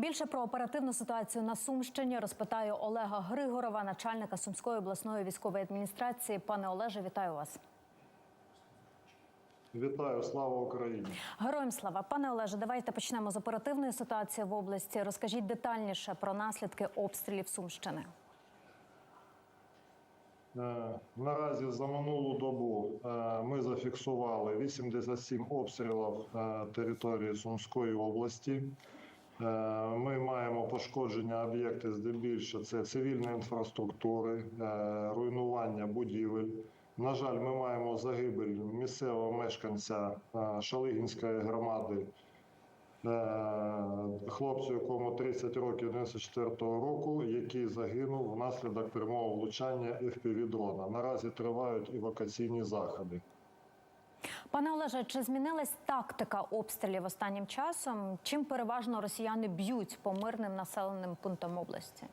Більше про оперативну ситуацію на Сумщині розпитаю Олега Григорова, начальника Сумської обласної військової адміністрації. Пане Олеже, вітаю вас. Вітаю, слава Україні! Героям слава, пане Олеже, давайте почнемо з оперативної ситуації в області. Розкажіть детальніше про наслідки обстрілів Сумщини. Е, Наразі за минулу добу е, ми зафіксували 87 обстрілів е, території Сумської області. Е, Ми маємо пошкодження об'єктів здебільшого це цивільної інфраструктури, е, руйнування будівель. На жаль, ми маємо загибель місцевого мешканця е, Шалигінської громади хлопцю, якому 30 років 94-го року, який загинув внаслідок прямого влучання FPV-дрона. Наразі тривають евакуаційні заходи. Пане Олеже, чи змінилась тактика обстрілів останнім часом? Чим переважно росіяни б'ють по мирним населеним пунктам області?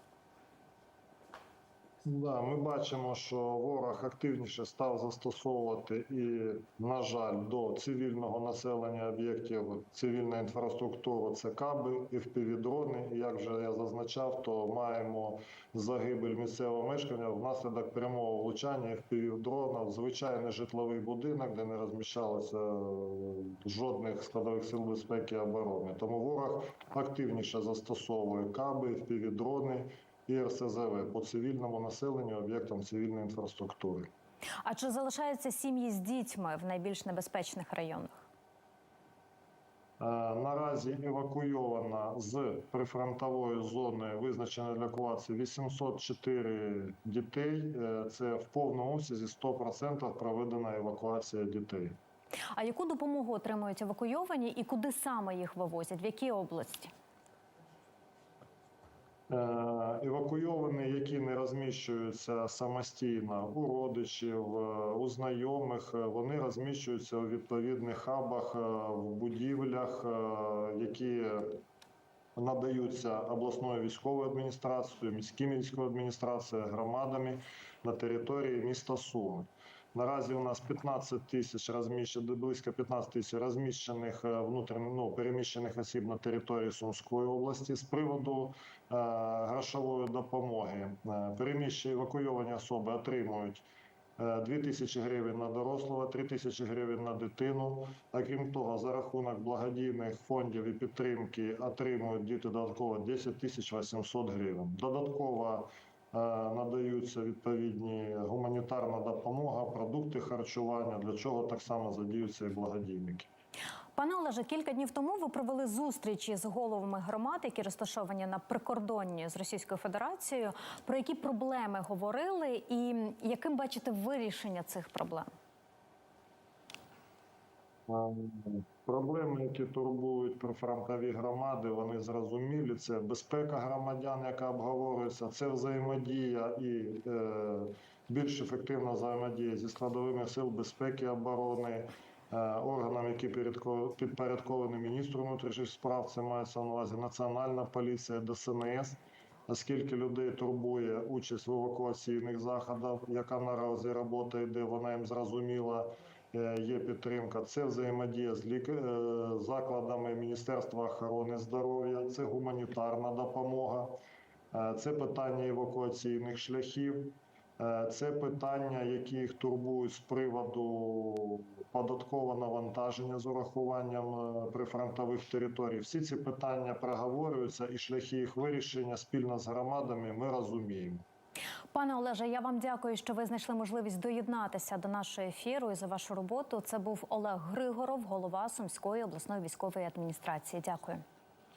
Да, ми бачимо, що ворог активніше став застосовувати і, на жаль, до цивільного населення об'єктів цивільної інфраструктури це каби, FPV-дрони. І як вже я зазначав, то маємо загибель місцевого мешкання внаслідок прямого влучання FPV-дрона в звичайний житловий будинок, де не розміщалося е, жодних складових сил безпеки і оборони. Тому ворог активніше застосовує каби, FPV-дрони і РСЗВ по цивільному населенню об'єктам цивільної інфраструктури. А чи залишаються сім'ї з дітьми в найбільш небезпечних районах? Е, Наразі евакуйовано з прифронтової зони визначено для евакуації 804 дітей. Е, Це в повному обсязі 100% проведена евакуація дітей. А яку допомогу отримують евакуйовані і куди саме їх вивозять? В які області? Е, Евакуйовані, які не розміщуються самостійно у родичів, е, у знайомих, е, вони розміщуються у відповідних хабах в будівлях, які надаються обласною військовою адміністрацією, міськими військовою адміністрацією, громадами на території міста Суми. Наразі у нас 15 тисяч розміщених, близько 15 тисяч розміщених е, внутрішньо ну, переміщених осіб на території Сумської області з приводу е, грошової допомоги. Е, переміщені евакуйовані особи отримують. 2 тисячі гривень на дорослого, 3 тисячі гривень на дитину. А крім того, за рахунок благодійних фондів і підтримки отримують діти додатково 10 тисяч 800 гривень. Додатково е, надаються відповідні гуманітарна допомога, продукти харчування, для чого так само задіються і благодійники. Пане Олеже, кілька днів тому ви провели зустрічі з головами громад, які розташовані на прикордонні з Російською Федерацією. Про які проблеми говорили, і яким бачите вирішення цих проблем? Проблеми, які турбують прифронтові громади, вони зрозумілі. Це безпека громадян, яка обговорюється, це взаємодія і е, більш ефективна взаємодія зі складовими сил безпеки оборони, е, органами, які підпорядко- підпорядковані міністру внутрішніх справ. Це мається на увазі Національна поліція, ДСНС. Наскільки людей турбує участь в евакуаційних заходах, яка наразі робота йде, вона їм зрозуміла. Е, Є підтримка. Це взаємодія з лік... е, закладами Міністерства охорони здоров'я, це гуманітарна допомога, е, це питання евакуаційних шляхів, це питання, які їх турбують з приводу податкового навантаження з урахуванням прифронтових територій. Всі ці питання проговорюються, і шляхи їх вирішення спільно з громадами ми розуміємо. Пане Олеже, я вам дякую, що ви знайшли можливість доєднатися до нашого ефіру і за вашу роботу. Це був Олег Григоров, голова Сумської обласної військової адміністрації. Дякую.